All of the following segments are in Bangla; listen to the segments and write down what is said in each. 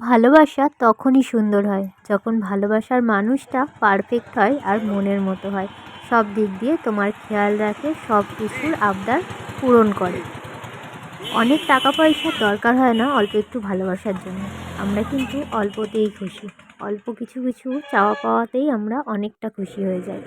ভালোবাসা তখনই সুন্দর হয়, যখন ভালোবাসার মানুষটা পারফেক্ট হয় আর মনের মতো হয়। সব দিক দিয়ে তোমার খেয়াল রাখে, সব কিছুর আবদার পূরণ করে। অনেক টাকা পয়সার দরকার হয় না অল্প একটু ভালোবাসার জন্য। আমরা কিন্তু অল্পতেই খুশি। অল্প কিছু কিছু চাওয়া পাওয়াতেই আমরা অনেকটা খুশি হয়ে যাই।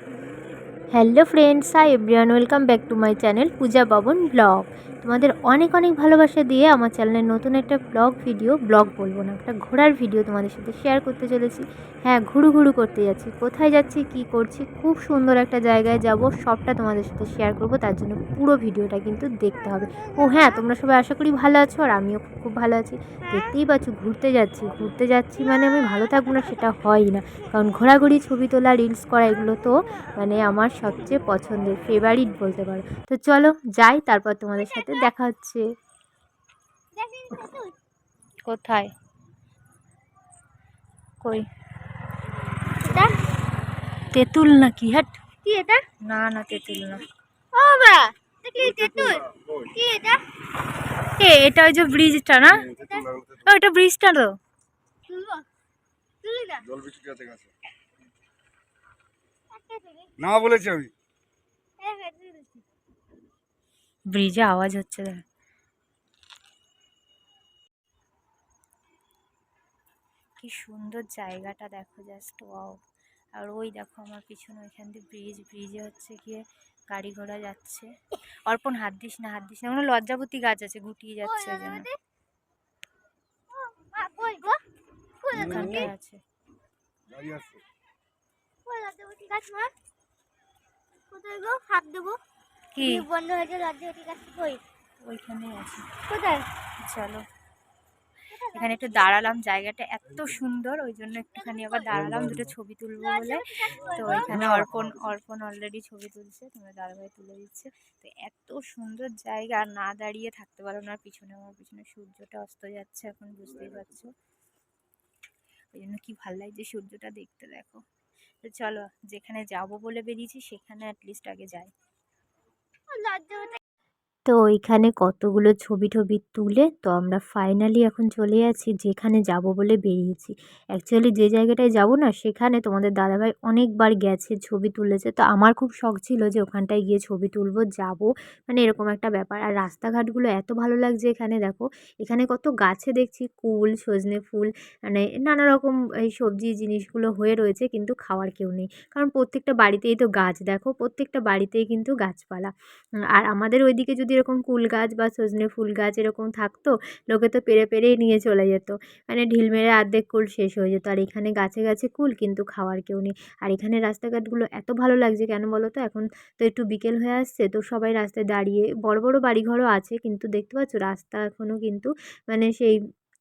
Hello friends hi everyone welcome back to my channel Puja Babon blog তোমাদের অনেক অনেক ভালোবাসা দিয়ে আমার চ্যানেলের নতুন একটা ব্লগ ভিডিও, ব্লগ বলব না, একটা ঘোরার ভিডিও তোমাদের সাথে শেয়ার করতে চলেছি। হ্যাঁ ঘুরু ঘুরু করতে যাচ্ছি। কোথায় যাচ্ছি, কি করছি, খুব সুন্দর একটা জায়গায় যাব, সবটা তোমাদের সাথে শেয়ার করব, তার জন্য পুরো ভিডিওটা কিন্তু দেখতে হবে। ও হ্যাঁ তোমরা সবাই আশা করি ভালো আছো আর আমিও খুব ভালো আছি। দেখতেই পাচ্ছ, ঘুরতে যাচ্ছি। ঘুরতে যাচ্ছি মানে আমি ভালো থাকব না, সেটা হয় না। কারণ ঘোরাঘুরি, ছবি তোলা রিলস করা, এগুলো তো মানে আমার সবচেয়ে পছন্দের ফেভারিট বলতে পারো। তো চলো যাই, তারপর তোমাদের সাথে দেখা হচ্ছে। কোথায়? কই? তেঁতুল নাকি? হাট কি এটা? না না তেঁতুল না। ও বা দেখলি তেতুল কি এটা? এ এটা ওই যে ব্রিজটা না? ও এটা ব্রিজটা তো। না। বলেছি আমি। ব্রিজে আওয়াজ হচ্ছে দেখ। কি সুন্দর জায়গাটা দেখো জাস্ট ওয়াও আর ওই দেখো আমার পিছনে ওইখান দিয়ে ব্রিজ ব্রিজে হচ্ছে গিয়ে গাড়ি ঘোড়া যাচ্ছে। অর্পণ হাত দিস না হাত দিস না কোনো লজ্জাবতী গাছ আছে গুটিয়ে যাচ্ছে ওই জন্য। আছে কোথায় গো? হাত দেবো? কি বন্ধ হয়েছে লজ্জা ঠিক আছে কই? ওইখানেই আছে। কোথায়? চলো। এখানে একটু দাঁড়ালাম জায়গাটা এত সুন্দর ওই জন্য একটুখানি আবার দাঁড়ালাম দুটো ছবি তুলবো বলে। তো এখানে অর্পণ অর্পণ অলরেডি ছবি তুলছে তোমার দাদাভাই তুলে দিচ্ছে। তো এত সুন্দর জায়গা আর না দাঁড়িয়ে থাকতে পারো না পিছনে আমার পিছনে সূর্যটা অস্ত যাচ্ছে এখন বুঝতেই পারছ? ওই জন্য কি ভালো লাগছে সূর্যটা দেখতে দেখো। তো চলো যেখানে যাব বলে বেরিয়েছি সেখানে অ্যাটলিস্ট আগে যাই। লজ্জা তো ওইখানে কতগুলো ছবি টবি তুলে তো আমরা ফাইনালি এখন চলে যাচ্ছি যেখানে যাব বলে বেরিয়েছি। অ্যাকচুয়ালি যে জায়গাটায় যাব না, সেখানে তোমাদের দাদাভাই অনেকবার গেছে, ছবি তুলেছে। তো আমার খুব শখ ছিল যে ওখানটায় গিয়ে ছবি তুলবো, যাব। মানে এরকম একটা ব্যাপার। আর রাস্তাঘাটগুলো এত ভালো লাগছে এখানে, দেখো। এখানে কত গাছে দেখছি কুল, সজনে ফুল মানে নানা রকম এই সবজি জিনিসগুলো হয়ে রয়েছে, কিন্তু খাওয়ার কেউ নেই। কারণ প্রত্যেকটা বাড়িতেই তো গাছ, দেখো। প্রত্যেকটা বাড়িতেই কিন্তু গাছপালা। আর আমাদের ওইদিকে যদি এরকম কুল গাছ বা সজনে ফুল গাছ এরকম থাকতো, লোকে তো পেরে পেরেই নিয়ে চলে যেত। মানে ঢিল মেরে আর্ধেক কুল শেষ হয়ে যেত। আর এখানে গাছে গাছে কুল, কিন্তু খাওয়ার কেউ নেই। আর এখানে রাস্তাঘাটগুলো এত ভালো লাগছে কেন বলো তো? এখন তো একটু বিকেল হয়ে আসছে, তো সবাই রাস্তায় দাঁড়িয়ে বড় বড় বাড়িঘরও আছে, কিন্তু দেখতে পাচ্ছ রাস্তা এখনও কিন্তু মানে সেই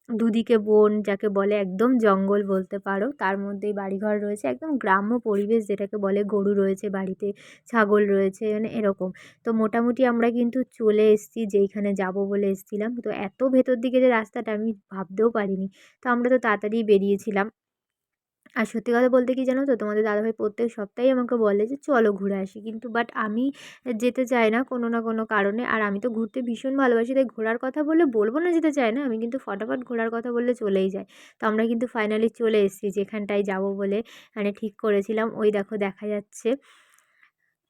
দুদিকে বন যাকে বলে একদম জঙ্গল বলতে পারো। তার মধ্যেই বাড়িঘর রয়েছে, একদম গ্রাম্য পরিবেশ যেটাকে বলে গরু রয়েছে, বাড়িতে ছাগল রয়েছে মানে এরকম। তো মোটামুটি আমরা কিন্তু চলে এসেছি যেইখানে যাব বলে এসেছিলাম। তো এত ভেতর দিকে যে রাস্তাটা আমি ভাবতেও পারিনি। তো আমরা তো তাড়াতাড়ি বেরিয়েছিলাম। আর সত্যি কথা বলতে কি জানো তো? তোমাদের দাদাভাই প্রত্যেক সপ্তাহে আমাকে বলে যে, চলো ঘুরে আসি। কিন্তু বাট আমি যেতে চাই না কোনো না কোনো কারণে। আর আমি তো ঘুরতে ভীষণ ভালোবাসি, তাই ঘোরার কথা বললে বলব না যেতে চাই না। আমি কিন্তু ফটাফট ঘোরার কথা বললে চলেই যাই তো আমরা কিন্তু ফাইনালি চলে এসেছি, যেখানটায় যাব বলে মানে ঠিক করেছিলাম। ওই দেখো দেখা যাচ্ছে।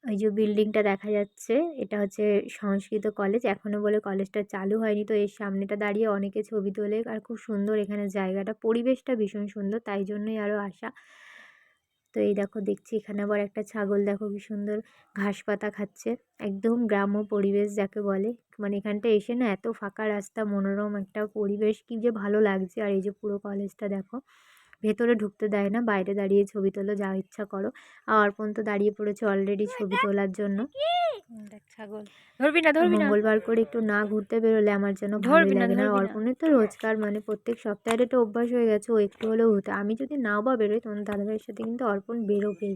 ওই যে বিল্ডিংটা দেখা যাচ্ছে, এটা হচ্ছে সংস্কৃত কলেজ। এখনও বলে কলেজটা চালু হয়নি, তো এর সামনেটা দাঁড়িয়ে অনেকে ছবি তোলে। আর খুব সুন্দর এখানে জায়গাটা, পরিবেশটা ভীষণ সুন্দর, তাই জন্যই আরও আসা তো এই দেখো, দেখছি এখানে আবার একটা ছাগল, দেখো কি সুন্দর ঘাস পাতা খাচ্ছে। একদম গ্রাম্য পরিবেশ যাকে বলে। মানে এখানটা এসে না এত ফাঁকা রাস্তা, মনোরম একটা পরিবেশ, কি যে ভালো লাগছে। আর এই যে পুরো কলেজটা দেখো। ভেতরে ঢুকতে দেয় না বাইরে দাঁড়িয়ে ছবি তোলো যা ইচ্ছা করো। আর অর্পণ তো দাঁড়িয়ে পড়েছে অলরেডি ছবি তোলার জন্য। ছাগল। ধরবি না ধরবি না। মঙ্গলবার করে একটু না ঘুরতে বেরোলে আমার যেন ভালোই লাগে না। অর্পণের তো রোজকার মানে প্রত্যেক সপ্তাহের একটা অভ্যাস হয়ে গেছে ও একটু হলেও ঘুরতে আমি যদি নাও বা বেরোই তখন দাদাভাইয়ের সাথে কিন্তু অর্পণ বেরোবেই।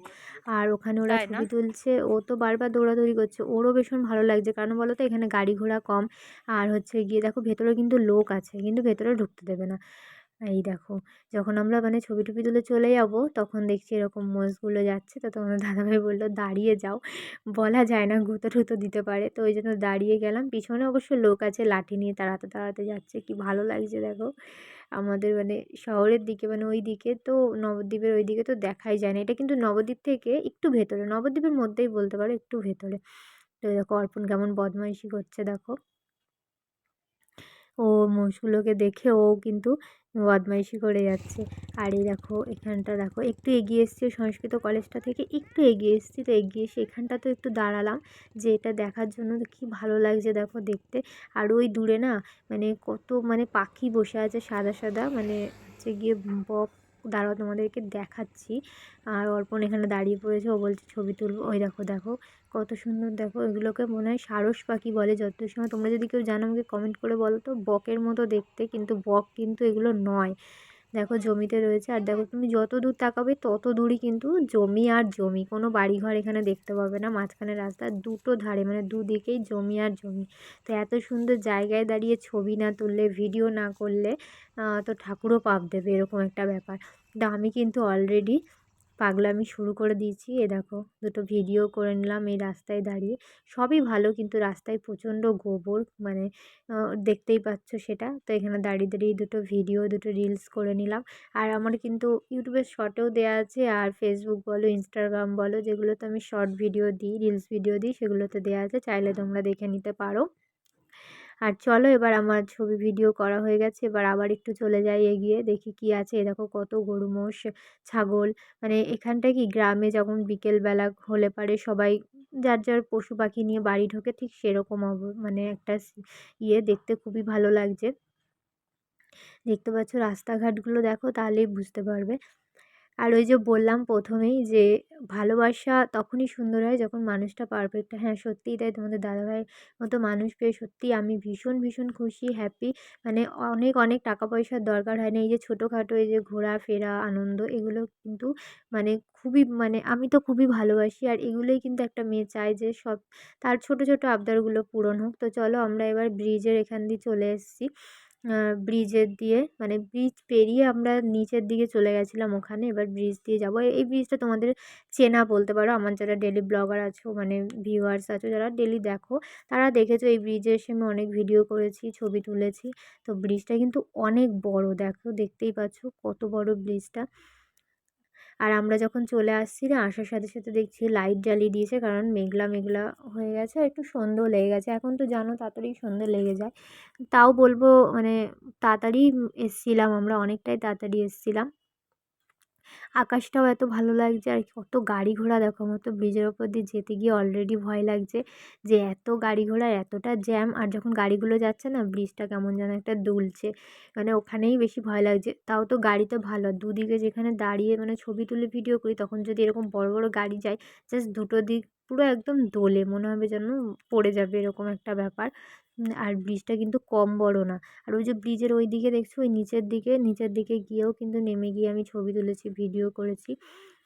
আর ওখানে ওরা ছবি তুলছে ও তো বারবার দৌড়াদৌড়ি করছে ওরও ভীষণ ভালো লাগছে। কারণ বলো তো এখানে গাড়ি ঘোড়া কম। আর হচ্ছে গিয়ে দেখো ভেতরে কিন্তু লোক আছে কিন্তু ভেতরে ঢুকতে দেবে না। এই দেখো, যখন আমরা মানে ছবি টবি তুলে চলে যাব, তখন দেখছি এরকম মোষগুলো যাচ্ছে। তো তোমাদের দাদাভাই বলল, দাঁড়িয়ে যাও। বলা যায় না, গুঁতো টুতো দিতে পারে। তো ওই জন্য দাঁড়িয়ে গেলাম। পিছনে অবশ্য লোক আছে, লাঠি নিয়ে তাড়াতে তাড়াতে যাচ্ছে। কি ভালো লাগছে, দেখো। আমাদের মানে শহরের দিকে মানে ওই দিকে তো, নবদ্বীপের ওই দিকে তো দেখাই যায় না। এটা কিন্তু নবদ্বীপ থেকে একটু ভেতরে, নবদ্বীপের মধ্যেই বলতে পারো, একটু ভেতরে। তো দেখো, অর্পণ কেমন বদমাইশি করছে, দেখো। ও মোষগুলোকে দেখে ও কিন্তু বদমাইশি করে যাচ্ছে। আর এই দেখো, এখানটা দেখো, একটু এগিয়ে এসছি সংস্কৃত কলেজটা থেকে, একটু এগিয়ে এসছি তো এগিয়ে এসে এখানটা তো একটু দাঁড়ালাম যে এটা দেখার জন্য কি ভালো লাগছে দেখো দেখতে। আর ওই দূরে না মানে কত মানে পাখি বসে আছে সাদা সাদা মানে হচ্ছে গিয়ে বক দাঁড়াও তোমাদেরকে দেখাচ্ছি। আর অর্পণ এখানে দাঁড়িয়ে পড়েছে, ও বলছে, ছবি তুলবো। ওই দেখো দেখো, কত সুন্দর, দেখো, এগুলোকে মনে হয় সারস পাখি বলে যত সময়। তোমরা যদি কেউ জানো, আমাকে কমেন্ট করে বলো তো, বকের মতো দেখতে, কিন্তু বক কিন্তু এগুলো নয়। দেখো জমিতে রয়েছে আর দেখো তুমি যত দূর তাকাবে তত দূরই কিন্তু জমি আর জমি, কোনো বাড়িঘর এখানে দেখতে পাবে না। মাঝখানে রাস্তার দুটো ধারে মানে দুদিকেই জমি আর জমি। তো এত সুন্দর জায়গায় দাঁড়িয়ে ছবি না তুললে, ভিডিও না করলে তো ঠাকুরও পাপ দেবে, এরকম একটা ব্যাপার। তো আমি কিন্তু অলরেডি পাগলামি শুরু করে দিয়েছি। এ দেখো, দুটো ভিডিও করে নিলাম এই রাস্তায় দাঁড়িয়ে। সবই ভালো কিন্তু রাস্তায় প্রচণ্ড গোবর মানে দেখতেই পাচ্ছ সেটা। তো এখানে দাঁড়িয়ে দাঁড়িয়ে দুটো ভিডিও দুটো রিলস করে নিলাম। আর আমার কিন্তু ইউটিউবের শর্টেও দেওয়া আছে। আর ফেসবুক বলো ইনস্টাগ্রাম বলো, যেগুলোতে আমি শর্ট ভিডিও দিই রিলস ভিডিও দিই, সেগুলোতে দেওয়া আছে। চাইলে তোমরা দেখে নিতে পারো। আর চলো এবার আমার ছবি ভিডিও করা হয়ে গেছে। এবার আবার একটু চলে যাই, এগিয়ে দেখি কি আছে। দেখো কত গরু, মোষ, ছাগল। মানে এখানটা কি গ্রামে যখন বিকেলবেলা হলে পারে সবাই যার যার পশু পাখি নিয়ে বাড়ি ঢোকে ঠিক সেরকম মানে একটা ইয়ে দেখতে খুবই ভালো লাগছে। দেখতে পাচ্ছ রাস্তাঘাটগুলো দেখো তাহলেই বুঝতে পারবে। আর ওই যে বললাম প্রথমেই যে ভালোবাসা তখনই সুন্দর হয় যখন মানুষটা পারফেক্ট হ্যাঁ। সত্যিই তাই তোমাদের দাদাভাইয়ের মতো মানুষ পেয়ে সত্যিই আমি ভীষণ ভীষণ খুশি হ্যাপি মানে অনেক অনেক টাকা পয়সার দরকার হয় না এই যে ছোটোখাটো এই যে ঘোরাফেরা, আনন্দ এগুলো কিন্তু মানে খুবই মানে আমি তো খুবই ভালোবাসি আর এগুলোই কিন্তু একটা মেয়ে চায় যে সব তার ছোট ছোট আবদারগুলো পূরণ হোক। তো চলো আমরা এবার ব্রিজের এখান দিয়ে চলে এসেছি। ব্রিজের দিয়ে মানে ব্রিজ পেরিয়ে আমরা নিচের দিকে চলে গেছিলাম ওখানে, এবার ব্রিজ দিয়ে যাব। এই ব্রিজটা তোমাদের চেনা বলতে পারো। আমার যারা ডেলি ব্লগার আছো মানে ভিউয়ার্স আছো, যারা ডেলি দেখো, তারা দেখেছ এই ব্রিজের এসে আমি অনেক ভিডিও করেছি, ছবি তুলেছি। তো ব্রিজটা কিন্তু অনেক বড়, দেখো, দেখতেই পাচ্ছ কত বড় ব্রিজটা। আর আমরা যখন চলে আসছি না, আসার সাথে সাথে দেখছি লাইট জ্বালিয়ে দিয়েছে, কারণ মেঘলা মেঘলা হয়ে গেছে, আর একটু সন্ধ্যেও লেগে গেছে। এখন তো জানো তাড়াতাড়ি সন্ধ্যে লেগে যায়। তাও বলব মানে তাড়াতাড়ি এসছিলাম আমরা, অনেকটাই তাড়াতাড়ি এসছিলাম। আকাশটাও এত ভালো লাগছে আর কত গাড়ি ঘোড়া দেখো, আমার তো ব্রিজের ওপর দিয়ে যেতে গিয়ে অলরেডি ভয় লাগছে যে এত গাড়ি ঘোড়া, এতটা জ্যাম আর যখন গাড়িগুলো যাচ্ছে না ব্রিজটা কেমন যেন একটা দুলছে মানে ওখানেই বেশি ভয় লাগছে। তাও তো গাড়ি তো ভালো, দুদিকে যেখানে দাঁড়িয়ে মানে ছবি তুলে ভিডিও করি, তখন যদি এরকম বড় বড় গাড়ি যায় জাস্ট দুটো দিক পুরো একদম দোলে। মনে হবে যেন পড়ে যাবে এরকম একটা ব্যাপার। আর ব্রিজটা কিন্তু কম বড় না। আর ওই যে ব্রিজের ওই দিকে দেখছ, ওই নিচের দিকে নিচের দিকে গিয়েও কিন্তু নেমে গিয়ে আমি ছবি তুলেছি, ভিডিও করেছি।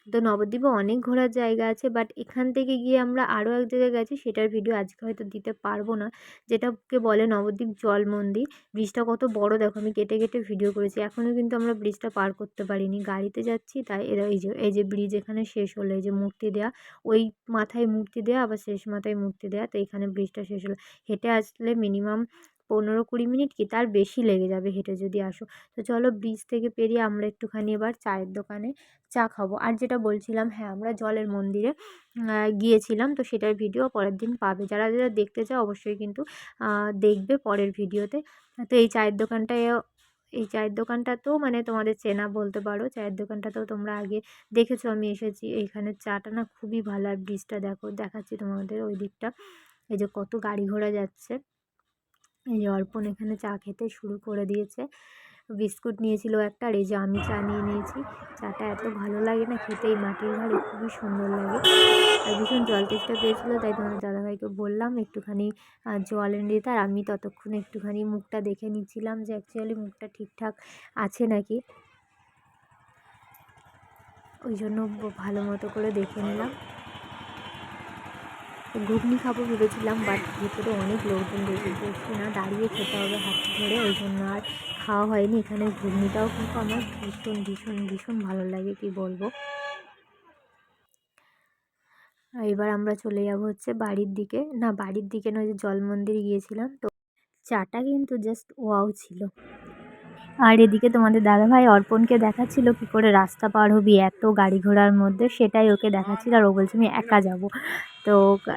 তো নবদ্বীপে অনেক ঘোরার জায়গা আছে বাট এখান থেকে গিয়ে আমরা আরও এক জায়গায় গেছি, সেটার ভিডিও আজকে হয়তো দিতে পারব না। যেটাকে বলে নবদ্বীপ জল মন্দির। ব্রিজটা কত বড় দেখো, আমি কেটে কেটে ভিডিও করেছি। এখনও কিন্তু আমরা ব্রিজটা পার করতে পারিনি। গাড়িতে যাচ্ছি, তাই এরা এই যে এই যে ব্রিজ এখানে শেষ হলো, এই যে মূর্তি দেওয়া ওই মাথায় মূর্তি দেওয়া আবার শেষ মাথায় মূর্তি দেওয়া তো এখানে ব্রিজটা শেষ হলো। হেঁটে আসলে মিনিমাম পনেরো কুড়ি মিনিট কি? তার বেশি লেগে যাবে হেঁটে যদি আসো। তো চলো ব্রিজ থেকে পেরিয়ে আমরা একটুখানি এবার চায়ের দোকানে চা খাব। আর যেটা বলছিলাম হ্যাঁ আমরা জলের মন্দিরে গিয়েছিলাম। তো সেটার ভিডিও পরের দিন পাবে। যারা যারা দেখতে চাও, অবশ্যই কিন্তু দেখবে পরের ভিডিওতে তো। এই চায়ের দোকানটায় এই চায়ের দোকানটাতেও মানে তোমাদের চেনা বলতে পারো, চায়ের দোকানটাতেও তোমরা আগে দেখেছ। আমি এসেছি, এইখানে চাটা না খুবই ভালো। আর ব্রিজটা দেখো, দেখাচ্ছি তোমাদের ওই দিকটা। এই যে কত গাড়ি ঘোড়া যাচ্ছে। এই যে অর্পণ এখানে চা খেতে শুরু করে দিয়েছে। বিস্কুট নিয়েছিল একটা, আর এই যে আমি চা নিয়ে নিয়েছি। চাটা এত ভালো লাগে না খেতে, এই মাটির ঘরে খুবই সুন্দর লাগে। আর ভীষণ জল তেষ্টা পেয়েছিলো, তাই তোমার দাদাভাইকে বললাম একটুখানি জল এনে দিতে। আর আমি ততক্ষণে একটুখানি মুখটা দেখে নিচ্ছিলাম যে অ্যাকচুয়ালি মুখটা ঠিকঠাক আছে নাকি। ওই জন্য ভালো মতো করে দেখে নিলাম। ঘুগনি খাব ভেবেছিলাম বাট ভিতরে অনেক লোকজন বেশি বসছে না দাঁড়িয়ে খেতে হবে হাত ধরে, ওই জন্য আর খাওয়া হয়নি। এখানে ঘুগনিটাও কিন্তু আমার ভীষণ ভীষণ ভীষণ ভালো লাগে, কি বলব। এবার আমরা চলে যাব হচ্ছে বাড়ির দিকে। না, বাড়ির দিকে নয় যে জল মন্দির গিয়েছিলাম, তো চাটা কিন্তু জাস্ট ওয়াও ছিল। আর এদিকে তোমাদের দাদাভাই অর্পণকে দেখাচ্ছিল কি করে রাস্তা পার হবি এত গাড়ি ঘোড়ার মধ্যে, সেটাই ওকে দেখাচ্ছিল আর ও বলছে, আমি একা যাব। তো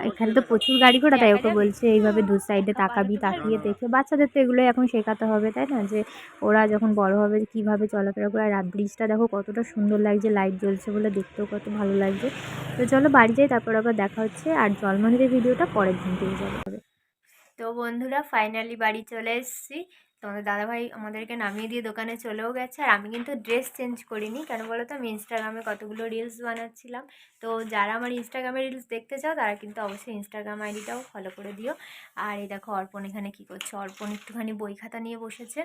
এখানে তো প্রচুর গাড়ি ঘোড়া, তাই ওকে বলছে, এইভাবে দু সাইডে তাকাবি, তাকিয়ে দেখে। বাচ্চাদের তো এগুলোই এখন শেখাতে হবে, তাই না? যে ওরা যখন বড় হবে কীভাবে চলাফেরা করে, আর রাত ব্রিজটা দেখো কতটা সুন্দর লাগছে লাইট জ্বলছে বলে দেখতেও কত ভালো লাগছে। তো চলো বাড়ি যাই, তারপর আবার দেখা হচ্ছে, আর জলমন্দিরের ভিডিওটা পরের দিন পেয়ে যাবে। তো বন্ধুরা ফাইনালি বাড়ি চলে এসেছি। তোমাদের দাদাভাই আমাদেরকে নামিয়ে দিয়ে দোকানে চলেও গেছে। আর আমি কিন্তু ড্রেস চেঞ্জ করিনি। কেন বলো তো আমি ইনস্টাগ্রামে কতগুলো রিলস বানাচ্ছিলাম। তো যারা আমার ইনস্টাগ্রামে রিলস দেখতে চাও, তারা কিন্তু অবশ্যই ইনস্টাগ্রাম আইডিটাও ফলো করে দিও। আর এই দেখো, অর্পণ এখানে কী করছে? অর্পণ একটুখানি বই খাতা নিয়ে বসেছে।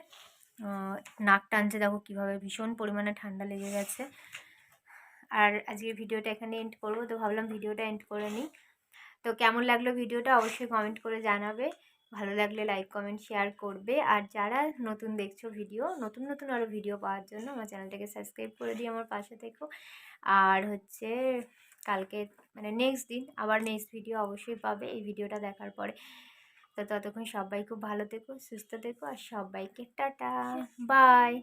নাক টানছে, দেখো কীভাবে ভীষণ পরিমাণে ঠান্ডা লেগে গেছে। আর আজকে ভিডিওটা এখানে এন্ড করব। তো ভাবলাম ভিডিওটা এন্ড করে নিই। তো কেমন লাগল ভিডিওটা? অবশ্যই কমেন্ট করে জানাবে। ভালো লাগলে লাইক কমেন্ট শেয়ার করবে। আর যারা নতুন দেখছ ভিডিও নতুন নতুন আরও ভিডিও পাওয়ার জন্য আমার চ্যানেলটাকে সাবস্ক্রাইব করে দিই আমার পাশে থেকো। আর হচ্ছে কালকে মানে নেক্সট দিন আবার নেক্সট ভিডিও অবশ্যই পাবে এই ভিডিওটা দেখার পরে। তো ততক্ষণ সবাই খুব ভালো থেকো সুস্থ থেকো আর সবাইকে টাটা। বাই